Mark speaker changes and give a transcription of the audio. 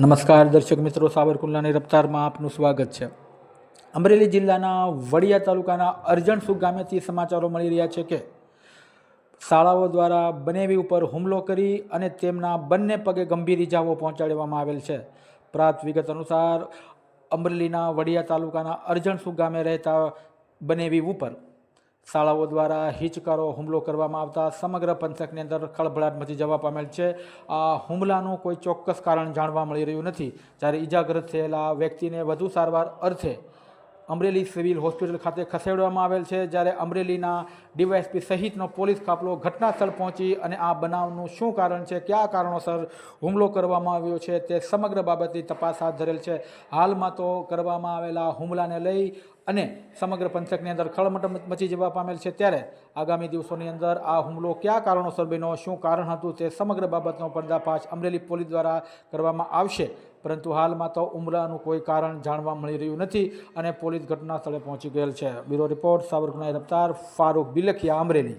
Speaker 1: નમસ્કાર દર્શક મિત્રો, સાવરકુંડલાની રફતારમાં આપનું સ્વાગત છે. અમરેલી જિલ્લાના વડિયા તાલુકાના અરજણસુ ગામેથી સમાચારો મળી રહ્યા છે કે શાળાઓ દ્વારા બનેવી ઉપર હુમલો કરી અને તેમના બંને પગે ગંભીર ઇજાઓ પહોંચાડવામાં આવેલ છે. પ્રાપ્ત વિગત અનુસાર અમરેલીના વડિયા તાલુકાના અરજણસુ ગામે રહેતા બનેવી ઉપર શાળાઓ દ્વારા હિચકારો, હુમલો કરવામાં આવતા સમગ્ર પંથકની અંદર ખળભળાટ મચી જવા પામેલ છે. આ હુમલાનું કોઈ ચોક્કસ કારણ જાણવા મળી રહ્યું નથી. જ્યારે ઇજાગ્રસ્ત થયેલા વ્યક્તિને વધુ સારવાર અર્થે અમરેલી સિવિલ હોસ્પિટલ ખાતે ખસેડવામાં આવેલ છે, જ્યારે અમરેલીના ડીવાયએસપી સહિતનો પોલીસ કાફલો ઘટના સ્થળ પહોંચી અને આ બનાવનું શું કારણ છે, કયા કારણોસર હુમલો કરવામાં આવ્યો છે તે સમગ્ર બાબતની તપાસ હાથ ધરેલ છે. હાલમાં તો કરવામાં આવેલા હુમલાને લઈ અને સમગ્ર પંથકની અંદર ખળમટ મચી જવા પામેલ છે. ત્યારે આગામી દિવસોની અંદર આ હુમલો કયા કારણોસર બન્યો, શું કારણ હતું તે સમગ્ર બાબતનો પર્દાફાશ અમરેલી પોલીસ દ્વારા કરવામાં આવશે. પરંતુ હાલમાં તો હુમલાનું કોઈ કારણ જાણવા મળી રહ્યું નથી અને પોલીસ ઘટના સ્થળે પહોંચી ગયેલ છે. બ્યુરો રિપોર્ટ સાબરકાંઠા રફતાર, ફારૂક બિલખિયા, અમરેલી.